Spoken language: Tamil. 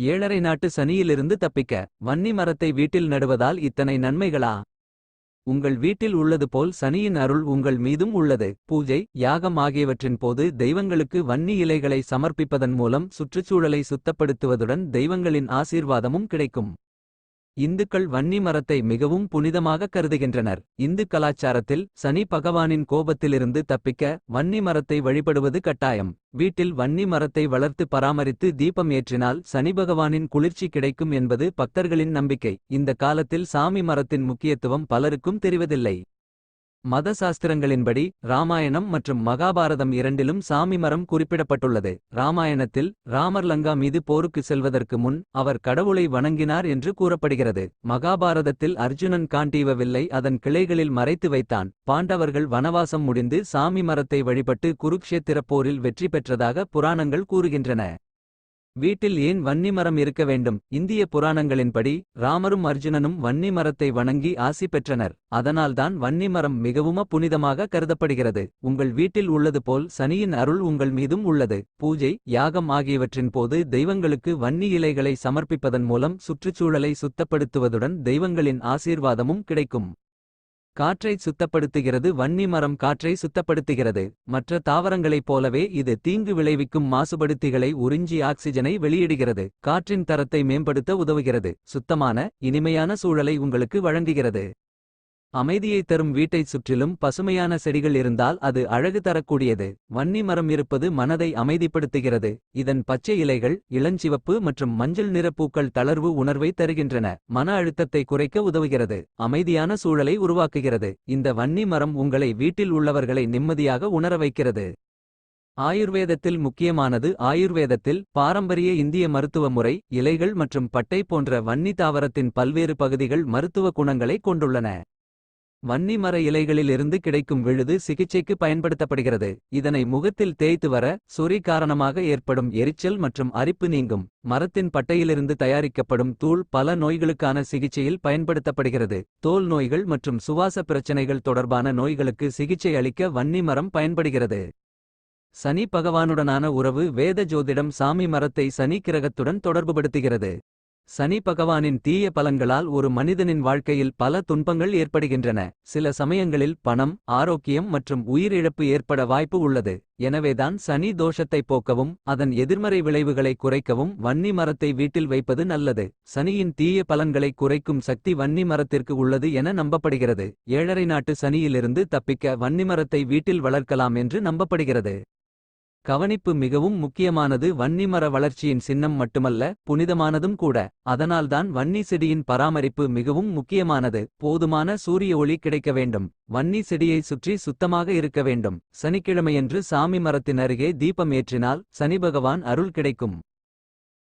ஏழரை நாட்டு சனியிலிருந்து தப்பிக்க வன்னி மரத்தை வீட்டில் நடுவதால் இத்தனை நன்மைகளா? உங்கள் வீட்டில் உள்ளது போல் சனியின் அருள் உங்கள் மீதும் உள்ளது. பூஜை யாகம் ஆகியவற்றின் போது தெய்வங்களுக்கு வன்னி இலைகளை சமர்ப்பிப்பதன் மூலம் சுற்றுச்சூழலை சுத்தப்படுத்துவதுடன் தெய்வங்களின் ஆசீர்வாதமும் கிடைக்கும். இந்துக்கள் வன்னி மரத்தை மிகவும் புனிதமாக கருதுகின்றனர். இந்து கலாச்சாரத்தில் சனி பகவானின் கோபத்திலிருந்து தப்பிக்க வன்னி மரத்தை வழிபடுவது கட்டாயம். வீட்டில் வன்னி மரத்தை வளர்த்து பராமரித்து தீபம் ஏற்றினால் சனி பகவானின் குளிர்ச்சி கிடைக்கும் என்பது பக்தர்களின் நம்பிக்கை. இந்த காலத்தில் சாமி மரத்தின் முக்கியத்துவம் பலருக்கும் தெரிவதில்லை. மத சாஸ்திரங்களின்படி ராமாயணம் மற்றும் மகாபாரதம் இரண்டிலும் சாமி மரம் குறிப்பிடப்பட்டுள்ளது. ராமாயணத்தில் ராமர் லங்கா மீது போருக்கு செல்வதற்கு முன் அவர் கடவுளை வணங்கினார் என்று கூறப்படுகிறது. மகாபாரதத்தில் அர்ஜுனன் காண்டீவவில்லை அதன் கிளைகளில் மறைத்து வைத்தான். பாண்டவர்கள் வனவாசம் முடிந்து சாமி மரத்தை வழிபட்டு குருக்ஷேத்திரப் போரில் வெற்றி பெற்றதாக புராணங்கள் கூறுகின்றன. வீட்டில் ஏன் வன்னி மரம் இருக்க வேண்டும்? இந்திய புராணங்களின்படி ராமரும் அர்ஜுனனும் வன்னி மரத்தை வணங்கி ஆசி பெற்றனர். அதனால்தான் வன்னி மரம் மிகவும புனிதமாக கருதப்படுகிறது. உங்கள் வீட்டில் உள்ளது போல் சனியின் அருள் உங்கள் மீதும் உள்ளது. பூஜை யாகம் ஆகியவற்றின் போது தெய்வங்களுக்கு வன்னி இலைகளை சமர்ப்பிப்பதன் மூலம் சுற்றுச்சூழலை சுத்தப்படுத்துவதுடன் தெய்வங்களின் ஆசீர்வாதமும் கிடைக்கும். காற்றை சுத்தப்படுத்துகிறது. வன்னி மரம் காற்றை சுத்தப்படுத்துகிறது. மற்ற தாவரங்களைப் போலவே இது தீங்கு விளைவிக்கும் மாசுபடுத்திகளை உறிஞ்சி ஆக்சிஜனை வெளியிடுகிறது. காற்றின் தரத்தை மேம்படுத்த உதவுகிறது. சுத்தமான இனிமையான சூழலை உங்களுக்கு வழங்குகிறது. அமைதியை தரும் வீட்டைச் சுற்றிலும் பசுமையான செடிகள் இருந்தால் அது அழகு தரக்கூடியது. வன்னி மரம் இருப்பது மனதை அமைதிப்படுத்துகிறது. இதன் பச்சை இலைகள் இளஞ்சிவப்பு மற்றும் மஞ்சள் நிற பூக்கள் தளர்வு உணர்வை தருகின்றன. மன அழுத்தத்தை குறைக்க உதவுகிறது. அமைதியான சூழலை உருவாக்குகிறது. இந்த வன்னி மரம் உங்களை வீட்டில் உள்ளவர்களை நிம்மதியாக உணர வைக்கிறது. ஆயுர்வேதத்தில் முக்கியமானது ஆயுர்வேதத்தில் பாரம்பரிய இந்திய மருத்துவ முறை இலைகள் மற்றும் பட்டை போன்ற வன்னி தாவரத்தின் பல்வேறு பகுதிகள் மருத்துவ குணங்களை கொண்டுள்ளன. வன்னி மர இலைகளிலிருந்து கிடைக்கும் விழுது சிகிச்சைக்கு பயன்படுத்தப்படுகிறது. இதனை முகத்தில் தேய்த்து வர சொறி காரணமாக ஏற்படும் எரிச்சல் மற்றும் அரிப்பு நீங்கும். மரத்தின் பட்டையிலிருந்து தயாரிக்கப்படும் தூள் பல நோய்களுக்கான சிகிச்சையில் பயன்படுத்தப்படுகிறது. தோல் நோய்கள் மற்றும் சுவாச பிரச்சனைகள் தொடர்பான நோய்களுக்கு சிகிச்சை அளிக்க வன்னி மரம் பயன்படுகிறது. சனி பகவானுடனான உறவு வேத ஜோதிடம் சாமி மரத்தை சனி கிரகத்துடன் தொடர்புபடுத்துகிறது. சனி பகவானின் தீய பலன்களால் ஒரு மனிதனின் வாழ்க்கையில் பல துன்பங்கள் ஏற்படுகின்றன. சில சமயங்களில் பணம் ஆரோக்கியம் மற்றும் உயிரிழப்பு ஏற்பட வாய்ப்பு உள்ளது. எனவேதான் சனி தோஷத்தை போக்கவும் அதன் எதிர்மறை விளைவுகளை குறைக்கவும் வன்னி மரத்தை வீட்டில் வைப்பது நல்லது. சனியின் தீய பலன்களை குறைக்கும் சக்தி வன்னி மரத்திற்கு உள்ளது என நம்பப்படுகிறது. ஏழரை நாட்டு சனியிலிருந்து தப்பிக்க வன்னி மரத்தை வீட்டில் வளர்க்கலாம் என்று நம்பப்படுகிறது. கவனிப்பு மிகவும் முக்கியமானது வன்னிமர வளர்ச்சியின் சின்னம் மட்டுமல்ல புனிதமானதும் கூட. அதனால்தான் வன்னி செடியின் பராமரிப்பு மிகவும் முக்கியமானது. போதுமான சூரிய ஒளி கிடைக்க வேண்டும். வன்னி செடியை சுற்றி சுத்தமாக இருக்க வேண்டும். சனிக்கிழமையன்று சாமி மரத்தின் அருகே தீபம் ஏற்றினால் சனி பகவான் அருள் கிடைக்கும்.